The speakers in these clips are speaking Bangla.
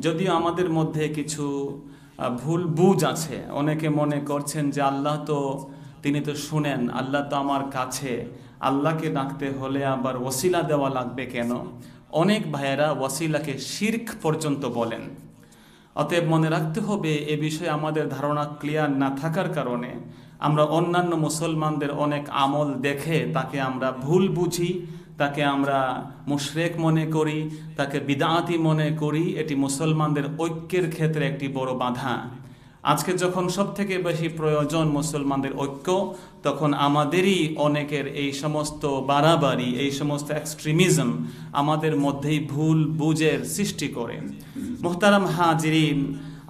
যদিও আমাদের মধ্যে কিছু ভুল বুঝ আছে। অনেকে মনে করছেন যে আল্লাহ তো, তিনি তো শুনেন, আল্লাহ তো আমার কাছে। আল্লাহকে ডাকতে হলে আবার ওসিলা দেওয়া লাগবে কেন? অনেক ভাইয়েরা ওসিলাকে শির্ক পর্যন্ত বলেন। অতএব মনে রাখতে হবে, এ বিষয়ে আমাদের ধারণা ক্লিয়ার না থাকার কারণে আমরা অন্যান্য মুসলমানদের অনেক আমল দেখে তাকে আমরা ভুল বুঝি তাকে আমরা মুশরেক মনে করি, তাকে বিদাতি মনে করি, এটি মুসলমানদের ঐক্যের ক্ষেত্রে একটি বড় বাধা। আজকে যখন সব থেকে বেশি প্রয়োজন মুসলমানদের ঐক্য, তখন আমাদেরই অনেকের এই সমস্ত বাড়াবাড়ি, এই সমস্ত এক্সট্রিমিজম আমাদের মধ্যেই ভুল বুঝের সৃষ্টি করে। মোহতারাম হাজিরিন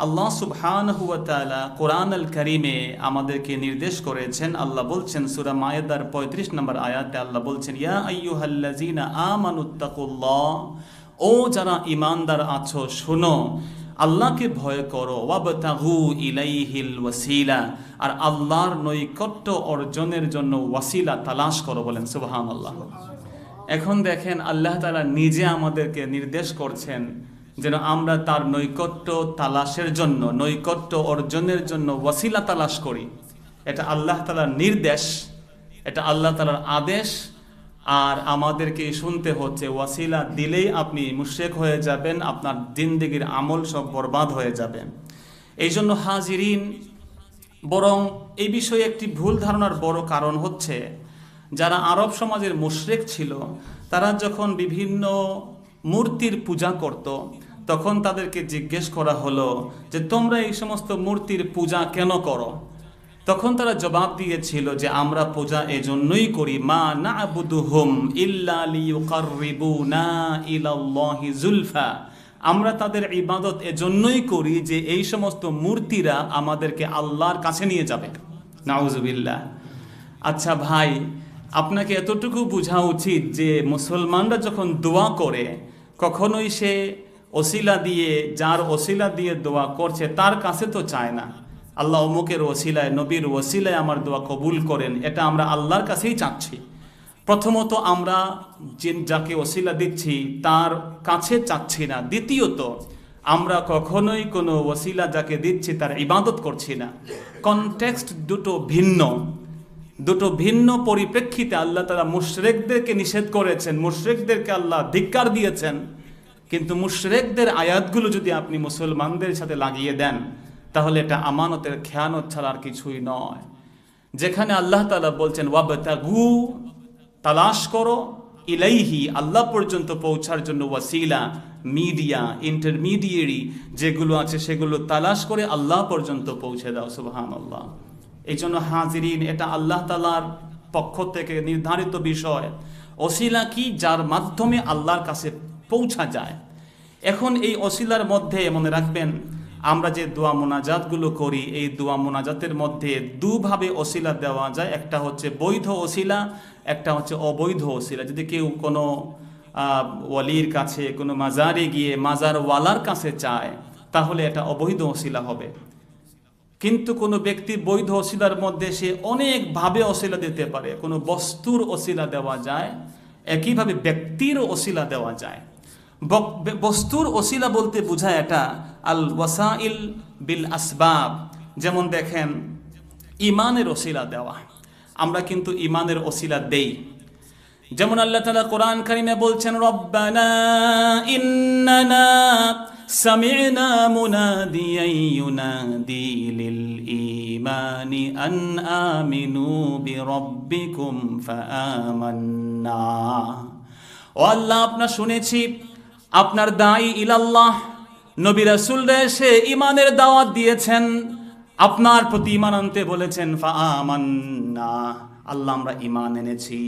আল্লাহ সুবহানাহু ওয়া তাআলা কোরআন আল কারিমে আমাদেরকে নির্দেশ করেছেন, আল্লাহ বলছেন, সূরা মায়েদার 35 নম্বর আয়াতে আল্লাহ বলছেন, ইয়া আইয়ুহাল্লাযীনা আমানুত্তাকুল্লাহ ও যারা ঈমানদার আছো, শোনো, আল্লাহকে ভয় করো, ওয়াবতাগু ইলাইহিল ওয়াসিলা আর আল্লাহর নৈকট্য অর্জনের জন্য ওয়াসিলা তালাশ করো বলেন, সুবহানাল্লাহ। এখন দেখেন, আল্লাহ তাআলা নিজে আমাদেরকে নির্দেশ করছেন যেন আমরা তার নৈকট্য তালাশের জন্য, নৈকট্য অর্জনের জন্য ওয়াসিলা তালাশ করি। এটা আল্লাহ তালার নির্দেশ, এটা আল্লাহ তালার আদেশ, আর আমাদেরকে শুনতে হচ্ছে, ওয়াসিলা দিলেই আপনি মুশেক হয়ে যাবেন, আপনার জিন্দিগির আমল সব বরবাদ হয়ে যাবে। এই জন্য হাজিরিন, বরং এই বিষয়ে একটি ভুল ধারণার বড় কারণ হচ্ছে, যারা আরব সমাজের মুশরেক ছিল, তারা যখন বিভিন্ন মূর্তির পূজা করত তখন তাদেরকে জিজ্ঞেস করা হলো যে, তোমরা এই সমস্ত মূর্তির পূজা কেন করো? তখন তারা জবাব দিয়েছিল যে, আমরা পূজা এজন্যই করি। মা না আমরা তাদের ইবাদত এজন্যই করি যে, এই সমস্ত মূর্তিরা আমাদেরকে আল্লাহর কাছে নিয়ে যাবে। নাউজুবিল্লাহ। আচ্ছা ভাই, আপনাকে এতটুকু বোঝা উচিত যে, মুসলমানরা যখন দোয়া করে, কখনোই সে ওসিলা দিয়ে, যার ওসিলা দিয়ে দোয়া করছে, তার কাছে তো চায় না। আল্লাহ অমুকের ওসিলায়, নবীর ওসিলায় আমার দোয়া কবুল করেন, এটা আমরা আল্লাহর কাছেই চাচ্ছি। প্রথমত আমরা যে, যাকে ওসিলা দিচ্ছি, তার কাছে চাচ্ছি না। দ্বিতীয়ত, আমরা কখনোই কোনো ওসিলা যাকে দিচ্ছি, তার ইবাদত করছি না। কনটেক্সট দুটো ভিন্ন। দুটো ভিন্ন পরিপ্রেক্ষিতে আল্লাহ তারা মুশরেকদেরকে নিষেধ করেছেন, মুশরেকদেরকে আল্লাহ ধিক্কার দিয়েছেন। কিন্তু মুশরেকদের আয়াতগুলো যদি আপনি মুসলমানদের সাথে লাগিয়ে দেন, তাহলে এটা আমানতের খেয়ানত ছাড়া আর কিছুই নয়। যেখানে আল্লাহ তালা বলছেন, ওয়াবতাগু, তালাশ করো, ইলাইহি আল্লাহ পর্যন্ত পৌঁছার জন্য ওয়াসিলা, মিডিয়া, ইন্টারমিডিয়েরি যেগুলো আছে সেগুলো তালাশ করে আল্লাহ পর্যন্ত পৌঁছে দাও সুবহান আল্লাহ এই জন্য হাজিরিন, এটা আল্লাহ তালার পক্ষ থেকে নির্ধারিত বিষয়। অসিলা কি? যার মাধ্যমে আল্লাহর কাছে পৌঁছা যায়। এখন এই অশিলার মধ্যে মনে রাখবেন, আমরা যে দোয়া মোনাজাতগুলো করি, এই দোয়া মোনাজাতের মধ্যে দুভাবে অশিলা দেওয়া যায়। একটা হচ্ছে বৈধ অশিলা, একটা হচ্ছে অবৈধ অশিলা। যদি কেউ কোনো ওয়ালির কাছে, কোনো মাজারে গিয়ে মাজার ওয়ালার কাছে চায়, তাহলে এটা অবৈধ অশিলা হবে। কিন্তু কোনো ব্যক্তি বৈধ অশিলার মধ্যে সে অনেকভাবে অশিলা দিতে পারে। কোনো বস্তুর অশিলা দেওয়া যায়, একইভাবে ব্যক্তির অশিলা দেওয়া যায়। বস্তুর অশিলা বলতে বোঝায় এটা আল ওয়াসাইল বিল আসবাব। যেমন দেখেন, ইমানের অশিলা দেওয়া। আমরা কিন্তু ইমানের অশিলা দেই। যেমন আল্লাহ তালা কোরআন কারিমে বলছেন, রব্বানা ইন্নানা মুনাদিয়ান ইউনাদি লিল ঈমানি আন আমিনু বিরাব্বিকুম ফাআমান্না। ও আল্লাহ আপনার শুনেছি আপনার দায়ী ইলাল্লাহ। নবী রাসূলরা এসে ইমানের দাওয়াত দিয়েছেন। আপনার প্রতি ইমান আনতে বলেছেন ফাআমান্না আল্লাহ, আমরা ইমান এনেছি।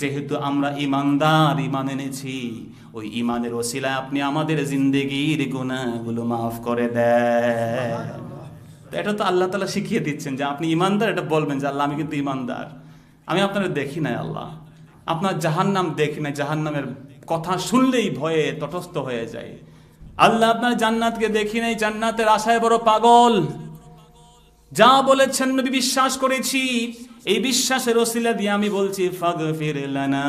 যেহেতু আমরা ইমানদার ইমান এনেছি। ওই ইমানের ওসিলায় আপনি আমাদের জিন্দেগির গুনাহগুলো মাফ করে তো এটা তো আল্লাহ তালা শিখিয়ে দিচ্ছেন যে আপনি ইমানদার এটা বলবেন যে আল্লাহ, আমি কিন্তু ইমানদার আমি আপনারা দেখি নাই, আল্লাহ। আপনার জাহান্নাম দেখি নাই জাহান্নামের কথা শুনলেই ভয়ে তটস্থ হয়ে যায়। আল্লাহ আপনার জান্নাতকে দেখি নাই জান্নাতের আশায় বড় পাগল। যা বলেছেন নবী বিশ্বাস করেছি, এই বিশ্বাসের ওসিলা দিয়ে আমি বলছি, ফাগফির লানা।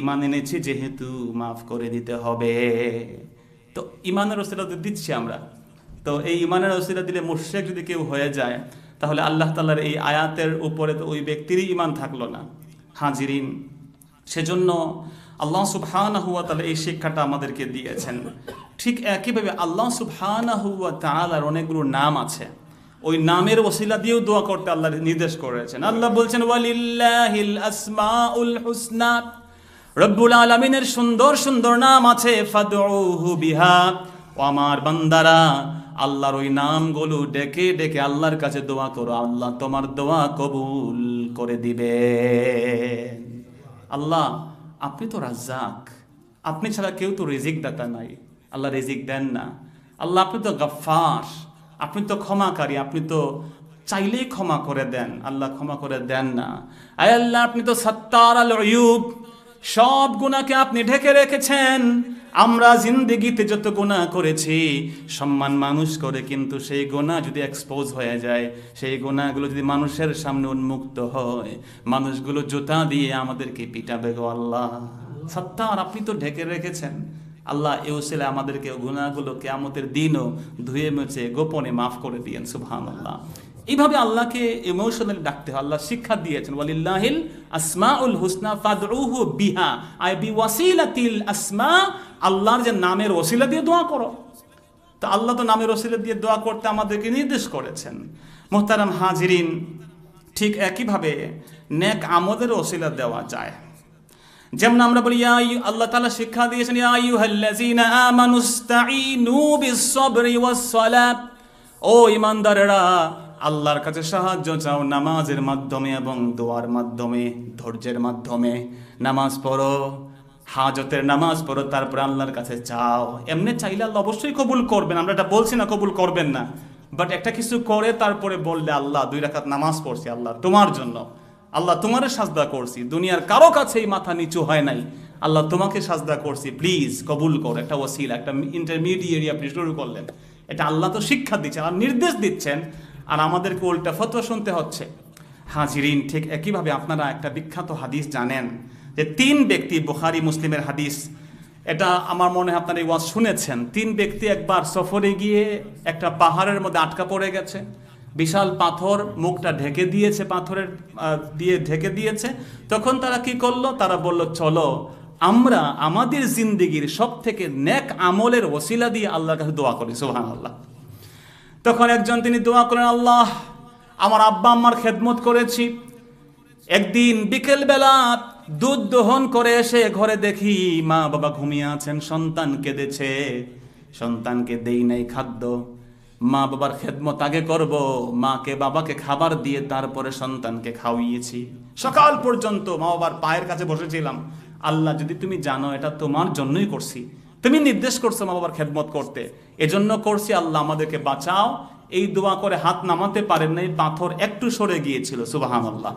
ইমান এনেছি যেহেতু, মাফ করে দিতে হবে। তো ইমানের ওসিলা দিচ্ছি আমরা। তো এই ইমানের ওসিলা দিলে মুর্শেক যদি কেউ হয়ে যায়, তাহলে আল্লাহ তালার এই আয়াতের উপরে তো ওই ব্যক্তিরই ইমান থাকল না। হাজিরিন সেজন্য আল্লাহ সুবহানাহু হুয়া তাআলা এই শিক্ষাটা আমাদেরকে দিয়েছেন। ঠিক একইভাবে আল্লাহ সুবহানাহু ওয়া তাআলার অনেকগুলো নাম আছে। ওই নামের ওসিলা দিয়েও দোয়া করতে আল্লাহ নির্দেশ করেছেন। আল্লাহ বলছেন, ওয়ালিল্লাহিল আসমাউল হুসনা। রব্বুল আলামিনের সুন্দর সুন্দর নাম আছে, ফাদউহু বিহা। ও আমার বান্দারা, আল্লাহর ওই নামগুলো ডেকে ডেকে আল্লাহর কাছে দোয়া করো। আল্লাহ তোমার দোয়া কবুল করে দিবেন। আল্লাহ, আপনি তো রাজাক আপনি ছাড়া কেউ তো রেজিক দাতা নাই। আল্লাহ রেজিক দেন না। আল্লাহ, আপনি তো গাফার আপনি তো ক্ষমাকারী। আপনি তো চাইলেই ক্ষমা করে দেন। আল্লাহ ক্ষমা করে দেন না। আয় আল্লাহ, আপনি তো সত্তার আল ইউব সব গুণাকে আপনি ঢেকে রেখেছেন। আমরা জিন্দিগিতে যত গুণা করেছি, সম্মান মানুষ করে কিন্তু সেই গোনা যদি এক্সপোজ হয়ে যায়, সেই গোনাগুলো যদি মানুষের সামনে উন্মুক্ত হয়, মানুষগুলো জুতা দিয়ে আমাদেরকে পিটাবে গো আল্লাহ। সত্তার, আপনি তো ঢেকে রেখেছেন। আল্লাহ এ ওসিলে আমাদেরকে গুণাগুলো কেয়ামতের দিনও ধুয়ে মুছে গোপনে মাফ করে দিয়েন সুবহান আল্লাহ এইভাবে আল্লাহকে ইমোশনালি ডাকতে হয়, আল্লাহ শিক্ষা দিয়েছেন, ওয়ালিল্লাহিল আসমাউল হুসনা ফাদউহু বিহা। আই বি ওয়াসিলাতিল আসমা, আল্লাহর যে নামের ওসিলা দিয়ে দোয়া করো। তো আল্লাহ তো নামের ওসিলা দিয়ে দোয়া করতে আমাদেরকে নির্দেশ করেছেন। মোহতারাম হাজিরিন, ঠিক একইভাবে নেক আমলের ওসিলা দেওয়া যায়। যেমন আমরা বলি আল্লাহ তাআলা শিক্ষা দিয়েছেন আমানুস্তাঈনু বিস-সাবরি ওয়াস-সালাত। ও ইমানদারেরা আল্লাহর কাছে সাহায্য চাও নামাজের মাধ্যমে এবং দোয়ার মাধ্যমে, ধৈর্যের মাধ্যমে। নামাজ পড়ো, হাজতের নামাজ পড়ো, তারপরে আল্লাহর কাছে চাও। এমনি চাইলে আল্লাহ অবশ্যই কবুল করবেন, আমরা এটা বলছি না কবুল করবেন না। বাট একটা কিছু করে, তারপরে বললে, আল্লাহ, দুই রাকাত নামাজ পড়ছি, আল্লাহ, তোমার জন্য। আল্লাহ, তোমারে সাজদা করছি। দুনিয়ার কারও কাছেই মাথা নিচু হয় নাই। আল্লাহ, তোমাকে সাজদা করছি প্লিজ কবুল কর। একটা ওসিল একটা ইন্টারমিডিয়েট আপনি শুরু করলেন। এটা আল্লাহ তো শিক্ষা দিচ্ছেন আর নির্দেশ দিচ্ছেন। আর আমাদেরকে উল্টা ফতোয়া শুনতে হচ্ছে। হাজিরিন, ঠিক একইভাবে আপনারা একটা বিখ্যাত হাদিস জানেন যে তিন ব্যক্তি, বুখারি, মুসলিমের হাদিস। এটা আমার মনে হয় আপনারা এই ওয়াজ শুনেছেন। তিন ব্যক্তি একবার সফরে গিয়ে একটা পাহাড়ের মধ্যে আটকা পড়ে গেছে। বিশাল পাথর মুখটা ঢেকে দিয়েছে, পাথরের দিয়ে ঢেকে দিয়েছে। তখন তারা কি করল? তারা বলল, চলো, আমরা আমাদের জিন্দিগির সব থেকে নেক আমলের ওসিলা দিয়ে আল্লাহর কাছে দোয়া করি সোহান আল্লাহ তখন একজন তিনি দোয়া করেন আল্লাহ, আমার আব্বা আম্মার খেদমত করেছি। একদিন বিকেলবেলা দুধ দহন করে এসে ঘরে দেখি মা বাবা ঘুমিয়ে আছেন, সন্তান কেঁদেছে। সন্তানকে দেই নাই খাদ্য। মা বাবার খেদমত আগে করব, মাকে, বাবাকে খাবার দিয়ে তারপরে সন্তানকে খাওয়িয়েছি। সকাল পর্যন্ত মা বাবার পায়ের কাছে বসেছিলাম। আল্লাহ, যদি তুমি জানো, এটা তোমার জন্যই করছি। তুমি নির্দেশ করছ মা বাবার খেদমত করতে। এজন্য করছি আল্লাহ আমাদেরকে বাঁচাও। এই দোয়া করে হাত নামাতে পারেন নাই, পাথর একটু সরে গিয়েছিল সুবাহান আল্লাহ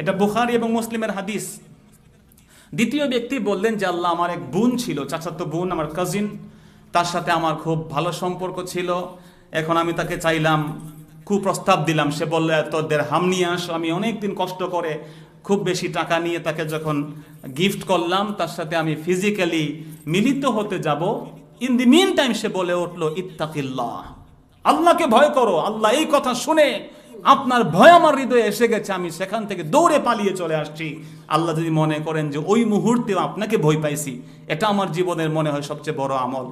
এটা বুখারি এবং মুসলিমের হাদিস। দ্বিতীয় ব্যক্তি বললেন যে, আল্লাহ আমার এক বোন ছিল, চাচাতো বোন, আমার কাজিন তার সাথে আমার খুব ভালো সম্পর্ক ছিল। এখন আমি তাকে চাইলাম, কুপ্রস্তাব দিলাম। সে বলল তোদের হাম নিয়ে আসো, আমি অনেক দিন কষ্ট করে খুব বেশি টাকা নিয়ে তাকে যখন গিফট করলাম, তার সাথে আমি ফিজিক্যালি মিলিত হতে যাব। ইন দি মিন টাইম সে বলে উঠল, ইত্তাকিল্লাহ, আল্লাহকে ভয় করো, আল্লাহ এই কথা শুনে আপনার ভয় আমার হৃদয়ে এসে গেছে, আমি সেখান থেকে দৌড়ে পালিয়ে চলে আসছি। আল্লাহ যদি মনে করেন যে ওই মুহূর্তেও আপনাকে ভয় পাইছি, এটা আমার জীবনের মনে হয় সবচেয়ে বড় আমল।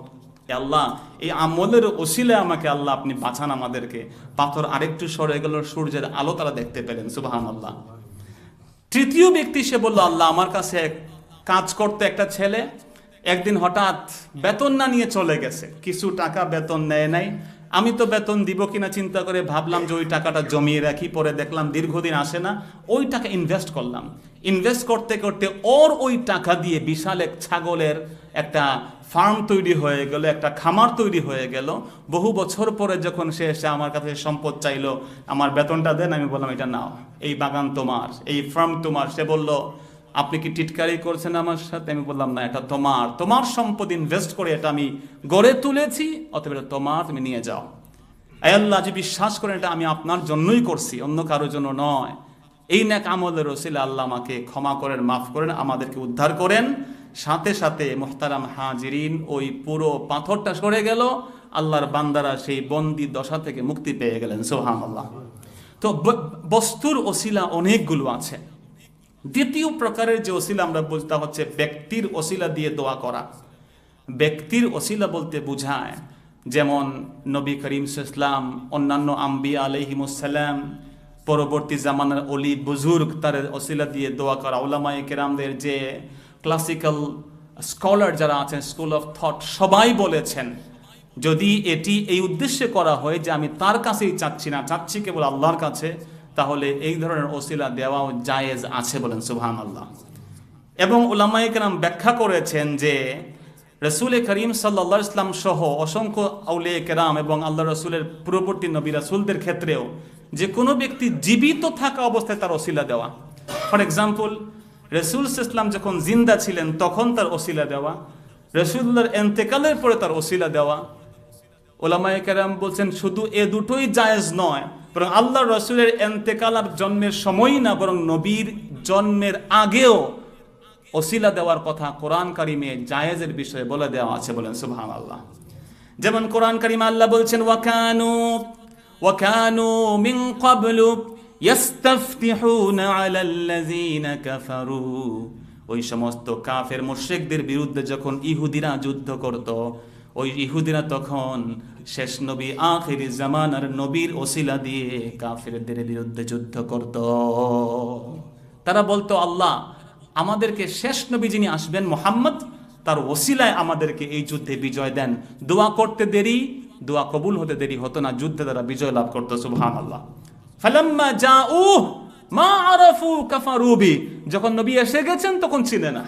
আল্লাহ, এই আমলের ওসিলে আমাকে আল্লাহ আপনি বাঁচান আমাদেরকে। পাথর আরেকটু সরে গেল, সূর্যের আলো তারা দেখতে পেলেন সুবাহান আল্লাহ তৃতীয় ব্যক্তি সে বলল, আল্লাহ, আমার কাছে কাজ করতে একটা ছেলে, একদিন হঠাৎ বেতন না নিয়ে চলে গেছে। কিছু টাকা বেতন নেয় নাই আমি তো বেতন দিব কিনা চিন্তা করে ভাবলাম যে ওই টাকাটা জমিয়ে রাখি, পরে দেখলাম দীর্ঘদিন আসে না। ওই টাকা ইনভেস্ট করলাম। ইনভেস্ট করতে করতে ওর ওই টাকা দিয়ে বিশাল এক ছাগলের একটা ফার্ম তৈরি হয়ে গেল, একটা খামার তৈরি হয়ে গেল। বহু বছর পরে যখন সে এসে আমার কাছে সম্পদ চাইলো, আমার বেতনটা দেন, আমি বললাম, এটা নাও, এই বাগান তোমার, এই ফার্ম তোমার। সে বলল আপনি কি টিটকারি করছেন আমার সাথে? আমি বললাম, না, এটা তোমার। তোমার সম্পদ ইনভেস্ট করে এটা আমি গড়ে তুলেছি অথবা এটা তোমার, তুমি নিয়ে যাও। আল্লাহ যে বিশ্বাস করেন, এটা আমি আপনার জন্যই করছি, অন্য কারোর জন্য নয়। এই ন্যাক আমলের রসিলা আল্লাহ আমাকে ক্ষমা করেন, মাফ করেন, আমাদেরকে উদ্ধার করেন। সাথে সাথে মোহতারাম হাজিরিন, ওই পুরো পাথরটা সরে গেল। আল্লাহর বান্দারা সেই বন্দি দশা থেকে মুক্তি পেয়ে গেলেন সোহান আল্লাহ তো বস্তুর ওসিলা অনেকগুলো আছে। দ্বিতীয় প্রকারের যে ওসিলা আমরা বুঝতে হচ্ছে ব্যক্তির ওসিলা দিয়ে দোয়া করা। ব্যক্তির ওসিলা বলতে বোঝায়, যেমন নবী করিম ইসলাম অন্যান্য আম্বিয়া আলহিমুসাল্লাম পরবর্তী জামানার অলি বুজুর্গ, তার ওসিলা দিয়ে দোয়া করা। ওলামাই কেরামদের যে ক্লাসিক্যাল স্কলার যারা আছেন, স্কুল অফ থট, সবাই বলেছেন, যদি এটি এই উদ্দেশ্যে করা হয় যে আমি তার কাছেই চাচ্ছি না, চাচ্ছি কেবল আল্লাহর কাছে তাহলে এই ধরনের ওসিলা দেওয়াও জায়েজ আছে বলেন সুবহান আল্লাহ এবং ওলামাই কেরাম ব্যাখ্যা করেছেন যে রসুল করিম সাল্লা ইসলাম সহ অসংখ্য আউলে কেরাম এবং আল্লাহ রসুলের পূর্ববর্তী নবী রাসুলদের ক্ষেত্রেও যে কোনো ব্যক্তি জীবিত থাকা অবস্থায় তার ওসিলা দেওয়া। ফর এক্সাম্পল রসুল ইসলাম যখন জিন্দা ছিলেন, তখন তার ওসিলা দেওয়া। রসুল্লাহর এন্তেকালের পরে তার ওসিলা দেওয়া। ওলামায়ে কেরাম বলছেন, শুধু এ দুটোই জায়েজ নয় বরং আল্লাহ রসুলের এন্তেকাল জন্মের সময় না, বরং নবীর জন্মের আগেও ওসিলা দেওয়ার কথা কোরআন কারিমে জায়েজের বিষয়ে বলে দেওয়া আছে বলেন সুবহান আল্লাহ যেমন কোরআন কারিমে আল্লাহ বলছেন, ওয়াকানু ওয়াকানু মিন ক্বাবলু ইয়াস্তাফতিহুনা আলাল্লাযীনা কাফারু। ওই সমস্ত কাফের মুশরিকদের বিরুদ্ধে যখন ইহুদিরা যুদ্ধ করত ওই ইহুদিরা তখন শেষ নবী, আখিরি জামানার নবীর ওসিলা দিয়ে কাফেরদের বিরুদ্ধে যুদ্ধ করত। তারা বলতো, আল্লাহ, আমাদেরকে শেষ নবী যিনি আসবেন মোহাম্মদ, তার ওসিলায় আমাদেরকে এই যুদ্ধে বিজয় দেন। দোয়া করতে দেরি, দোয়া কবুল হতে দেরি হতো না, যুদ্ধে তারা বিজয় লাভ করতো সুবহান আল্লাহ ফালাম্মা মা আরাফু কাফারুবি যখন নবী এসে গেছেন, তখন ছিল না।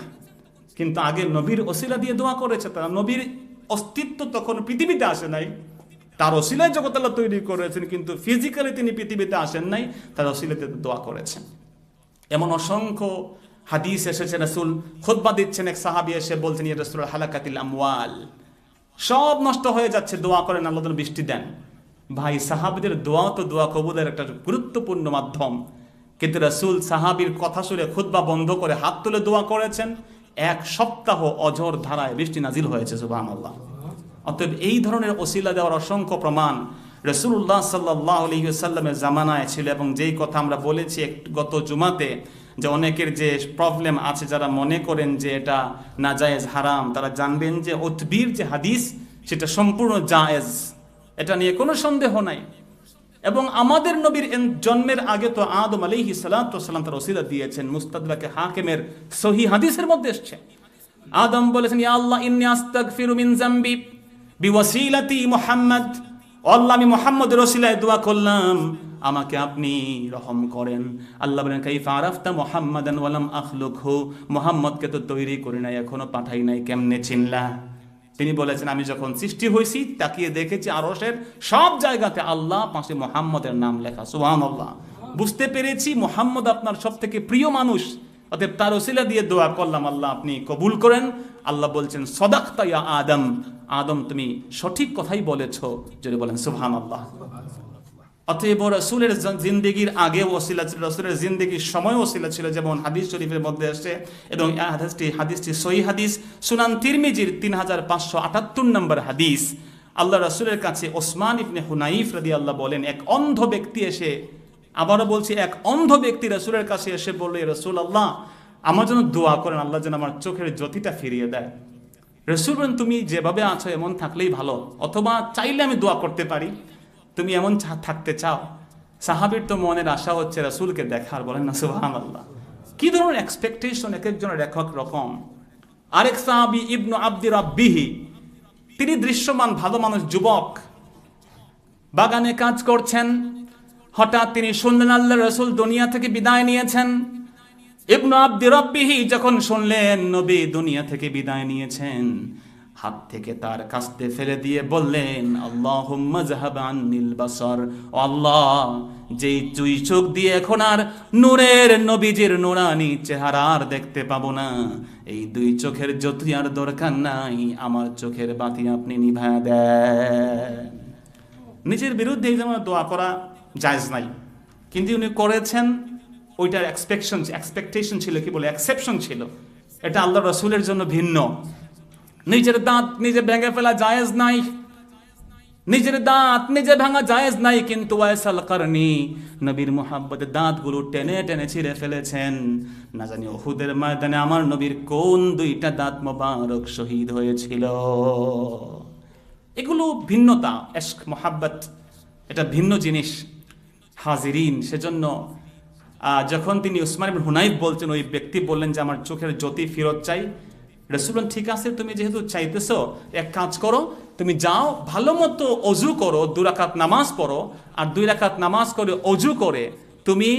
কিন্তু আগে নবীর ওসিলা দিয়ে দোয়া করেছে, তারা নবীর অস্তিত্ব তখন পৃথিবীতে আসে নাই। তার জগৎ আল্লাহ তৈরি করেছেন, কিন্তু ফিজিক্যালি তিনি পৃথিবীতে আসেন নাই, তার ওসিলাতে দোয়া করেছেন। এমন অসংখ্য হাদিস এসেছে রসুল খোদবা দিচ্ছেন, এক সাহাবি এসে বলছেন, ইয়া রসুল হালাকাতিল আমওয়াল। সব নষ্ট হয়ে যাচ্ছে, দোয়া করেন, আল্লাহ বৃষ্টি দেন। ভাই, সাহাবিদের দোয়া তো দোয়া কবুলের একটা গুরুত্বপূর্ণ মাধ্যম। কিন্তু রসুল সাহাবির কথা শুনে খুদ্া বন্ধ করে হাত তুলে দোয়া করেছেন। এক সপ্তাহ অঝর ধারায় বৃষ্টি নাজিল হয়েছে সুবাহ আল্লাহ অতএব এই ধরনের ওসিলা দেওয়ার অসংখ্য প্রমাণ রসুল্লাহ সাল্লাহ আলহিসাল্লামের জামানায় ছিল এবং যেই কথা আমরা বলেছি গত জুমাতে, যে অনেকের যে প্রবলেম আছে, যারা মনে করেন যে এটা না জায়েজ হারাম, তারা জানবেন যে উতবির যে হাদিস, সেটা সম্পূর্ণ জায়েজ। এটা নিয়ে কোনো সন্দেহ নাই। এবং আমাদের নবীর জন্মের আগে তো আদম আলিহি সালাম তার ওসিলা দিয়েছেন। মুস্তাদরাকে হাকিমের সহি হাদিসের মধ্যে এসছে। আদম বলেছেন, ইয়া আল্লাহ, ইন্নি আস্তাগফিরু মিন জামবি বিওয়াসিলাতি মুহাম্মদ। আল্লাহ, আমি মুহাম্মদের ওসিলায় দোয়া করলাম। আমাকে আপনি রহম করেন। আল্লাহ বলেন, কাইফা আরাফতা মুহাম্মাদান ওয়ালাম আখলুকহু। মুহাম্মদকে তো তৈরি করি নাই, এখনও পাঠাই নাই। কেমনে চিনলা? তিনি বলেছেন, আমি যখন সৃষ্টি হয়েছি তাকিয়ে দেখেছি আরসের সব জায়গাতে আল্লাহ, পাশে মোহাম্মদের নাম লেখা সুহান আল্লাহ বুঝতে পেরেছি মোহাম্মদ আপনার সব থেকে প্রিয় মানুষ, অতএব তার ওসিলা দিয়ে দোয়া করলাম, আল্লাহ আপনি কবুল করেন। আল্লাহ বলছেন, সদাক্তা আদম। আদম, তুমি সঠিক কথাই বলেছ, যদি বলেন সুহান আল্লাহ অতএব রসুলের জিন্দিগির আগে ওসিলা ছিল, রসুলের জিন্দিগির সময় ওসিলা ছিল, যেমন হাদিস শরীফের মধ্যে আসে এবং এই হাদিসটি হাদিসটি সহি হাদিস, সুনান তিরমিজির তিন হাজার পাঁচশো আটাত্তর নম্বর হাদিস। আল্লাহ রসুলের কাছে ওসমান ইবনে হুনাইফ রাদি আল্লাহ বলেন, এক অন্ধ ব্যক্তি এসে, আবারও বলছি, এক অন্ধ ব্যক্তি রসুলের কাছে এসে বলল রসুল আল্লাহ আমার জন্য দোয়া করেন, আল্লাহ যেন আমার চোখের জ্যোতিটা ফিরিয়ে দেয়। রসুল তুমি যেভাবে আছো, এমন থাকলেই ভালো, অথবা চাইলে আমি দোয়া করতে পারি। তুমি এমন থাকতে চাও? সাহাবির তো মনের আশা হচ্ছে রাসূলকে দেখার, বলেন না সুবহান আল্লাহ কি ধরনের এক্সপেকটেশন এক একজনের একক রকম? আরেক সাহাবি, ইবনু আব্দি রাব্বিহি, তিনি দৃশ্যমান, ভালো মানুষ, যুবক। বাগানে কাজ করছেন। হঠাৎ তিনি শুনলেন আল্লাহ রসুল দুনিয়া থেকে বিদায় নিয়েছেন। ইবনু আব্দি রব্বিহি যখন শুনলেন, নবী দুনিয়া থেকে বিদায় নিয়েছেন। হাত থেকে তার কাস্তে ফেলে দিয়ে বললেন আল্লাহ আন্নিল বাসর। আল্লাহ, যেই দুই চোখ দিয়ে এখন আর নূরের নবীজির নুরানি চেহারা আর দেখতে পাবো না। এই দুই চোখের জ্যোতি আর দরকার নাই, আমার চোখের বাতি আপনি নিভায়া দেন। নিজের বিরুদ্ধে এই যেমন দোয়া করা জায়জ নাই। কিন্তু উনি করেছেন, ওইটার এক্সপেকশন এক্সপেকটেশন ছিল কি বলে এক্সেপশন ছিল। এটা আল্লাহ রসুলের জন্য ভিন্ন। নিজের দাঁত নিজে ভেঙে ফেলা জায়েজ নাই। নিজের দাঁত নিজে ভাঙা জায়েজ নাই, কিন্তু ওয়াইসাল কারণি নবীর মোহাব্বতের দাঁতগুলো টেনে টেনে ছিঁড়ে ফেলেছেন। না জানি ওহুদের ময়দানে আমার নবীর কোন দুইটা দাঁত মোবারক শহীদ হয়েছিল। এগুলো ভিন্নতা, এশক মোহাব্বত, এটা ভিন্ন জিনিস। হাজিরিন, সেজন্য যখন তিনি উসমান হুনাইফ বলছেন, ওই ব্যক্তি বললেন যে, আমার চোখের জ্যোতি ফেরত চাই। রসুলন ঠিক আছে, তুমি যেহেতু চাইতেছো, এক কাজ করো, তুমি যাও, ভালো মতো অজু করো, দু রাকাত নামাজ পড়ো, আর দুই রাকাত নামাজ করে অজু করে তুমি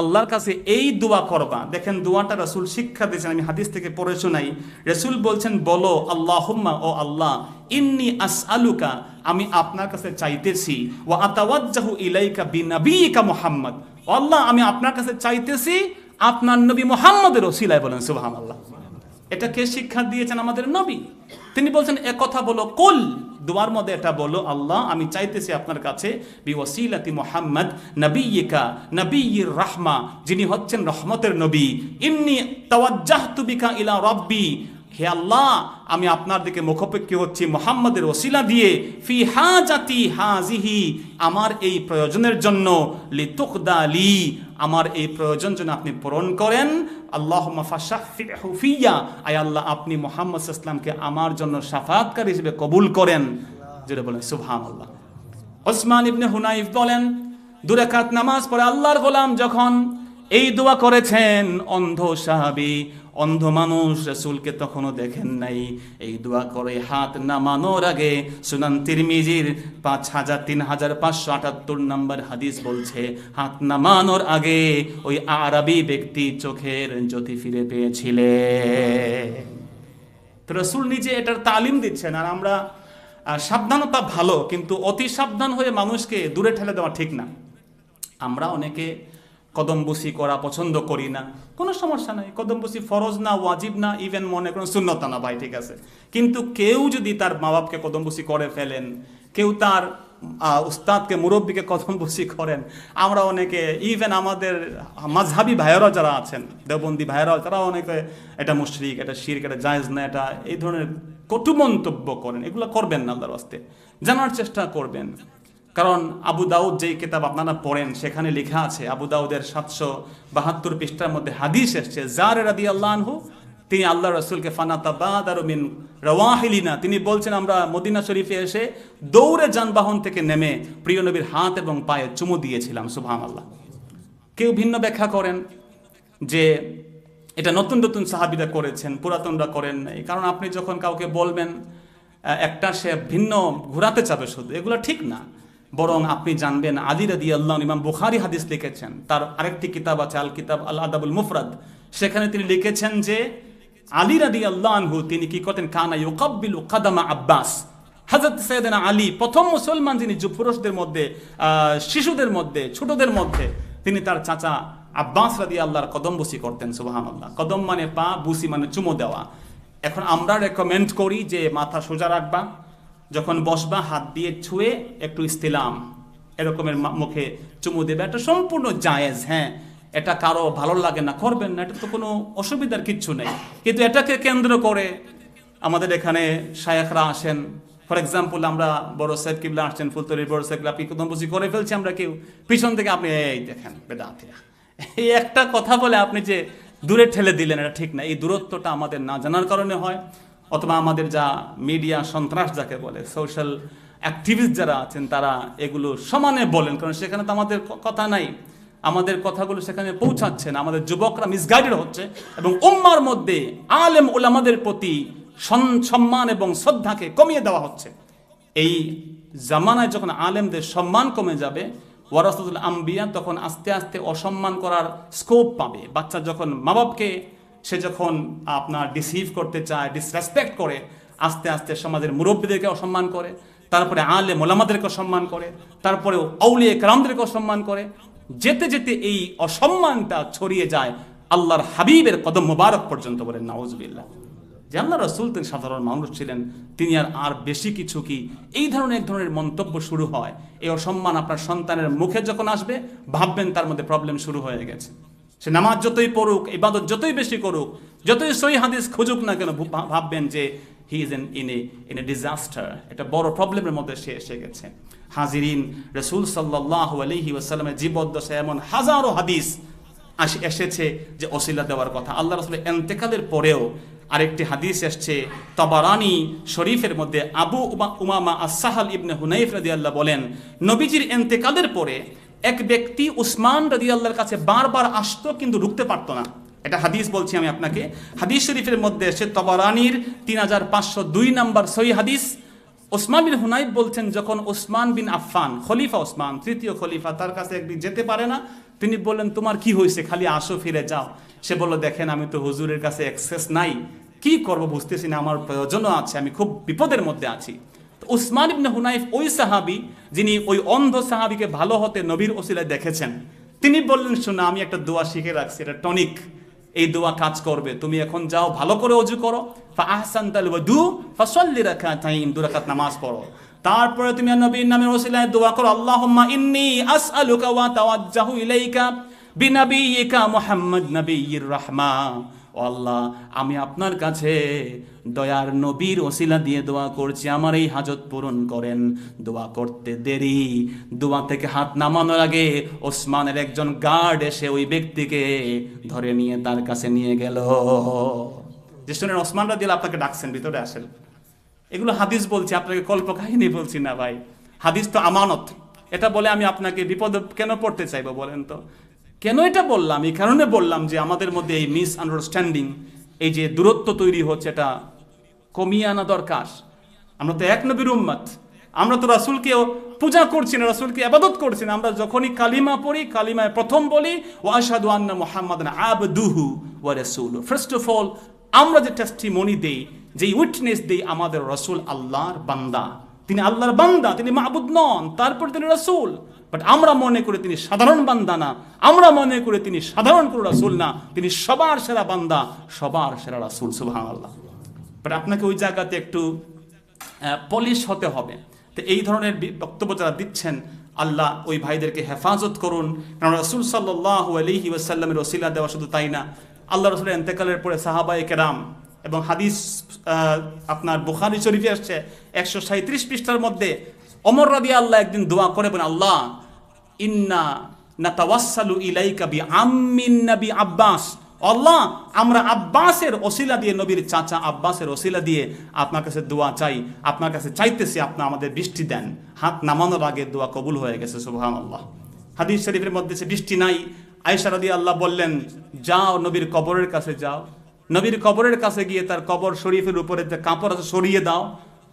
আল্লাহর কাছে এই দোয়া করবা। দেখেন দোয়াটা রসুল শিক্ষা দিয়েছেন, আমি হাদিস থেকে পড়ে শোনাই। রসুল বলছেন, বলো, আল্লাহুম্মা, ও আল্লাহ, ইন্নি আসআলুকা, আমি আপনার কাছে চাইতেছি, ওয়া আতাওয়াজ্জাহু ইলাইকা বিনাবিয়িকা মুহাম্মদ। ও আল্লাহ, আমি আপনার কাছে চাইতেছি, আপনার নবী মুহাম্মদের ওসিলায় বলেন, সুবহানাল্লাহ। এটা কে শিক্ষা দিয়েছেন আমাদের নবী। তিনি বলছেন, এ কথা বলো, কুল, দুয়ার মধ্যে এটা বলো, আল্লাহ, আমি চাইতেছি আপনার কাছে, বিওয়াসিলাতি রাহমা, যিনি হচ্ছেন রহমতের নবী। ইন্নি ইলা রাব্বি, হে আল্লাহ, আমি আপনার দিকে মুখোপেক্ষী হচ্ছি মোহাম্মদের ওসিলা দিয়ে, ফি হাজাতি হাজিহি, আমার এই প্রয়োজনের জন্য লিতুকদা লি, আমার এই প্রয়োজন যেন আপনি পূরণ করেন আল্লাহ ফিয়া। আয় আল্লাহ, আপনি মোহাম্মদ ইসলামকে আমার জন্য সাফাতকার হিসেবে কবুল করেন। যেটা বলেন সুহাম আল্লাহ ওসমান ইবনে হুনাইফ বলেন দুরাকাত নামাজ পড়ে আল্লাহর গোলাম যখন এই দোয়া করেছেন, অন্ধ সাহাবি অন্ধ মানুষ রসুলকে তখনও দেখেন নাই। এই দোয়া করে হাত নামানোর আগে সুনান তিরমিজির পাঁচ হাজার, তিন হাজার পাঁচশো আটাত্তর নম্বর হাদিস বলছে, হাত নামানোর আগে ওই আরবি ব্যক্তি চোখের জ্যোতি ফিরে পেয়েছিলে। তো রসুল নিজে এটার তালিম দিচ্ছেন আর আমরা সাবধানতা ভালো, কিন্তু অতি সাবধান হয়ে মানুষকে দূরে ঠেলে দেওয়া ঠিক না। আমরা অনেকে কদমবুসি করা পছন্দ করি না। কোনো সমস্যা নাই কদমবুসি ফরজ না, ওয়াজিব না ইভেন মনে করেন শূন্যতা না ভাই, ঠিক আছে। কিন্তু কেউ যদি তার মা বাপকে কদমবুসি করে ফেলেন, কেউ তার উস্তাদকে, মুরব্বীকে কদমবুসি করেন, আমরা অনেকে ইভেন আমাদের মাঝহাবি ভাইয়েরা যারা আছেন দেবন্দী ভাইয়েরা, তারা অনেকে, এটা মুশরিক, এটা শিরক, এটা জায়েজ না, এটা এই ধরনের কটু মন্তব্য করেন, এগুলো করবেন না আল্লাহর জানার চেষ্টা করবেন। কারণ আবু দাউদ যেই কিতাব আপনারা পড়েন, সেখানে লেখা আছে, আবু দাউদের সাতশো বাহাত্তর পৃষ্ঠার মধ্যে হাদিস এসছে, জার রাদি আল্লাহ তিনি আল্লাহ রসুলকে ফানাতা বাদ মিন রওয়াহিলিনা, তিনি বলছেন, আমরা মদিনা শরীফে এসে দৌড়ে যানবাহন থেকে নেমে প্রিয় নবীর হাত এবং পায়ে চুমু দিয়েছিলাম সুবহান আল্লাহ কেউ ভিন্ন ব্যাখ্যা করেন যে এটা নতুন নতুন সাহাবিরা করেছেন, পুরাতনরা করেন নাই। কারণ আপনি যখন কাউকে বলবেন একটা সে ভিন্ন ঘোরাতে চাবে শুধু, এগুলো ঠিক না। বরং আপনি জানবেন আদি রাদি আল্লাহ ইমাম বুখারি হাদিস লিখেছেন। তার আরেকটি কিতাব আছে আল কিতাব আল আদাবুল মুফরাদ। সেখানে তিনি লিখেছেন যে, আলী রাদি আল্লাহ আনহু তিনি কি করতেন? কানা ইউকাব্বিলু কাদামা আব্বাস। হজরত সৈয়দনা আলী, প্রথম মুসলমান যিনি পুরুষদের মধ্যে শিশুদের মধ্যে, ছোটদের মধ্যে, তিনি তার চাচা আব্বাস রাদি আল্লাহর কদম বুসি করতেন সুবাহান আল্লাহ কদম মানে পা, বুসি মানে চুমো দেওয়া। এখন আমরা রেকমেন্ড করি যে মাথা সোজা রাখবা। যখন বসবা, হাত দিয়ে ছুঁয়ে একটু ইস্তিলাম। এরকমের মুখে চুমু দেবে। এটা সম্পূর্ণ জায়েজ হ্যাঁ। এটা কারও ভালো লাগে না, করবেন না, এটা তো কোনো অসুবিধার কিচ্ছু নেই। কিন্তু এটাকে কেন্দ্র করে আমাদের এখানে শায়েখরা আসেন। ফর এক্সাম্পল, আমরা বড় সাহেব কিবলা আসছেন, ফুলতলির বড় সাহেব আপনি কদম বুঝি করে ফেলছি আমরা কেউ। পিছন থেকে আপনি, এই দেখেন বেদাতিয়া এই একটা কথা বলে আপনি যে দূরে ঠেলে দিলেন, এটা ঠিক না। এই দূরত্বটা আমাদের না জানার কারণে হয়। অথবা আমাদের যা মিডিয়া সন্ত্রাস যাকে বলে সোশ্যাল অ্যাক্টিভিস্ট যারা আছেন, তারা এগুলো সমানে বলেন, কারণ সেখানে তো আমাদের কথা নাই। আমাদের কথাগুলো সেখানে পৌঁছাচ্ছে না। আমাদের যুবকরা মিসগাইডেড হচ্ছে এবং উম্মার মধ্যে আলেম ওলামাদের প্রতি সম্মান এবং শ্রদ্ধাকে কমিয়ে দেওয়া হচ্ছে। এই জামানায় যখন আলেমদের সম্মান কমে যাবে ওয়ারাসুল আম্বিয়া তখন আস্তে আস্তে অসম্মান করার স্কোপ পাবে। বাচ্চা যখন মা বাপকে সে যখন আপনার ডিসিভ করতে চায় ডিসরেসপেক্ট করে, আস্তে আস্তে সমাজের মুরব্বীদেরকে অসম্মান করে, তারপরে আলে মোলামাদেরকে অসম্মান করে তারপরে আউলিয়ে কালামদেরকে অসম্মান করে, যেতে যেতে এই অসম্মানটা ছড়িয়ে যায় আল্লাহর হাবিবের কদম মোবারক পর্যন্ত বলেন নাউজবিল্লাহ। যে আল্লাহ রসুল তিনি সাধারণ মানুষ ছিলেন, তিনি আর আর বেশি কিছু কি, এই ধরনের, এক ধরনের মন্তব্য শুরু হয়। এই অসম্মান আপনার সন্তানের মুখে যখন আসবে, ভাববেন তার মধ্যে প্রবলেম শুরু হয়ে গেছে। সে নামাজ যতই পড়ুক, ইবাদত যতই বেশি করুক, যতই সই হাদিস খুঁজুক না কেন ভাববেন যে he is an in a in a disaster একটা বড় প্রবলেমের মধ্যে সে এসে গেছে। হাজিরিন, রসুল সাল্লাহ আলহি ওয়াসাল্লামের জীবদ্দশায় এমন হাজারো হাদিস এসেছে যে অসিলা দেওয়ার কথা। আল্লাহ রসুলের এন্তেকালের পরেও আরেকটি হাদিস এসছে, তবারানি শরীফের মধ্যে আবু উমা- উমামা আসাহাল ইবনে হুনাইফ রাদি আল্লাহ বলেন, নবীজির এন্তেকালের পরে এক ব্যক্তি উসমান রাদি আল্লাহর কাছে বারবার আসতো কিন্তু রুখতে পারতো না। এটা হাদিস বলছি আমি আপনাকে। হাদিস শরীফের মধ্যে এসে তবারানির তিন হাজার পাঁচশো দুই নম্বর সই হাদিস। ওসমান বিন হুনাইব বলছেন, যখন ওসমান বিন আফফান, খলিফা ওসমান তৃতীয় খলিফা, তার কাছে একদিন যেতে পারে না, তিনি বললেন, তোমার কি হয়েছে? খালি আসো, ফিরে যাও। সে বলল, দেখেন, আমি তো হুজুরের কাছে অ্যাক্সেস নাই। কি করব বুঝতেছি না, আমার প্রয়োজনও আছে, আমি খুব বিপদের মধ্যে আছি। উসমান ইবনে হুনাইফ ওই সাহাবি, যিনি ওই অন্ধ সাহাবিকে ভালো হতে নবীর ওসিলায় দেখেছেন, তিনি বললেন, শোনা, আমি একটা দোয়া শিখে রাখছি, এটা টনিক। এই দোয়া কাজ করবে, তুমি এখন যাও, ভালো করে অজু করো। আহসান তাল নামাজ পড়ো। তারপরে তুমি নবীর নামের ওসিলায় দোয়া করো, আল্লাহুম্মা ইন্নী আসআলুকা ওয়া তাওয়াজ্জাহু ইলাইকা বিনাবিয়িকা মুহাম্মদ রাহমা। ও আল্লাহ, আমি আপনার কাছে দয়ার নবীর ওসিলা দিয়ে দোয়া করছি, আমার এই হাজত পূরণ করেন। দোয়া করতে দেরি, দোয়া থেকে হাত নামানোর আগে ওসমানের একজন গার্ড এসে ওই ব্যক্তিকে ধরে নিয়ে তার কাছে নিয়ে গেল। যে শুনেন, ওসমান রাদিল আপনাকে ডাকছেন, ভিতরে আসেন। এগুলো হাদিস বলছি, আপনাকে কল্প কাহিনী বলছি না ভাই। হাদিস তো আমানত। এটা বলে আমি আপনাকে বিপদে কেন পড়তে চাইব বলেন তো? কেন এটা বললাম? এই কারণে বললাম যে আমাদের মধ্যে এই মিস আন্ডারস্ট্যান্ডিং এই যে দূরত্ব তৈরি হচ্ছে, এটা কমিয়ে আনা দরকার। আমরা তো এক নবীর উম্মত। আমরা তো রাসুলকেও পূজা করছি না, রাসুলকে আবাদত করছি না। আমরা যখনই কালিমা পড়ি, কালিমায় প্রথম বলি ও আসাদু আন্না মোহাম্মদ আবদুহু ওয়া রাসূল ফার্স্ট অফ অল আমরা যে টেস্টিমনি দেই যে উইটনেস দেই, আমাদের রসুল আল্লাহর বান্দা। তিনি আল্লাহর বান্দা, তিনি মাহবুদ নন, তারপর তিনি রসুল। বাট আমরা মনে করি তিনি সাধারণ বান্দা না। আমরা মনে করি তিনি সাধারণ কোনো রাসুল না। তিনি সবার সেরা বান্দা, সবার সেরা রাসুল সুবহান আল্লাহ বাট আপনাকে ওই জায়গাতে একটু পলিশ হতে হবে। তো এই ধরনের বক্তব্য যারা দিচ্ছেন, আল্লাহ ওই ভাইদেরকে হেফাজত করুন। কারণ রসুল সাল্লাহ আলহি ওয়াসাল্লামের ওসিলা দেওয়া শুধু তাই না। আল্লাহ রসুলের এন্তেকালের পরে সাহাবাই কেরাম এবং হাদিস আপনার বুখারি শরীফে আসছে, একশো সাঁত্রিশ পৃষ্ঠার মধ্যে অমর রাদি আল্লাহ একদিন দোয়া করে বলেন, আল্লাহ ইন্না ইলাইকা বি আম্মিন নবী আব্বাস। আল্লাহ, আমরা আব্বাসের ওসিলা দিয়ে, নবীর চাচা আব্বাসের ওসিলা দিয়ে আপনার কাছে দোয়া চাই। আপনার কাছে চাইতেছি আপনি আমাদের বৃষ্টি দেন। হাত নামানোর আগে দোয়া কবুল হয়ে গেছে সুবহান আল্লাহ হাদিস শরীফের মধ্যে সে বৃষ্টি নাই। আয়েশা রাদি আল্লাহ বললেন, যাও নবীর কবরের কাছে যাও। নবীর কবরের কাছে গিয়ে তার কবর শরীফের উপরে যে কাপড় আছে সরিয়ে দাও।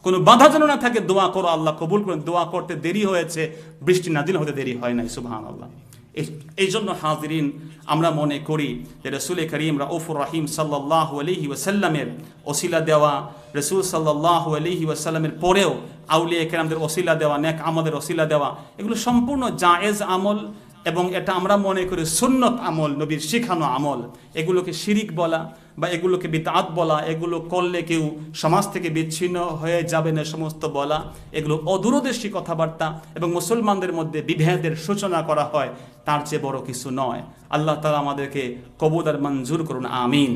কোনো বাধা যেন না থাকে, দোয়া করো, আল্লাহ কবুল করেন। দোয়া করতে দেরি হয়েছে, বৃষ্টি না নাজিল হতে দেরি হয় নাই সুবহান আল্লাহ এই- এই জন্য হাজিরিন আমরা মনে করি যে রসুল করিম রাউফুর রাহিম সাল্লাহ আলহি ওয়াসাল্লামের ওসিলা দেওয়া, রসুল সাল্লাহ আলহি ওয়াসাল্লামের পরেও আউলিয়া কেরামদের ওসিলা দেওয়া, নেক আমাদের ওসিলা দেওয়া, এগুলো সম্পূর্ণ জায়েজ আমল। এবং এটা আমরা মনে করি সুন্নত আমল, নবীর শিখানো আমল। এগুলোকে শিরিক বলা বা এগুলোকে বিতাত বলা, এগুলো করলে কেউ সমাজ থেকে বিচ্ছিন্ন হয়ে যাবে না সমস্ত বলা। এগুলো অদূরদর্শী কথাবার্তা এবং মুসলমানদের মধ্যে বিভেদের সূচনা করা হয়, তার চেয়ে বড় কিছু নয়। আল্লাহ তালা আমাদেরকে কবুদার মঞ্জুর করুন, আমিন।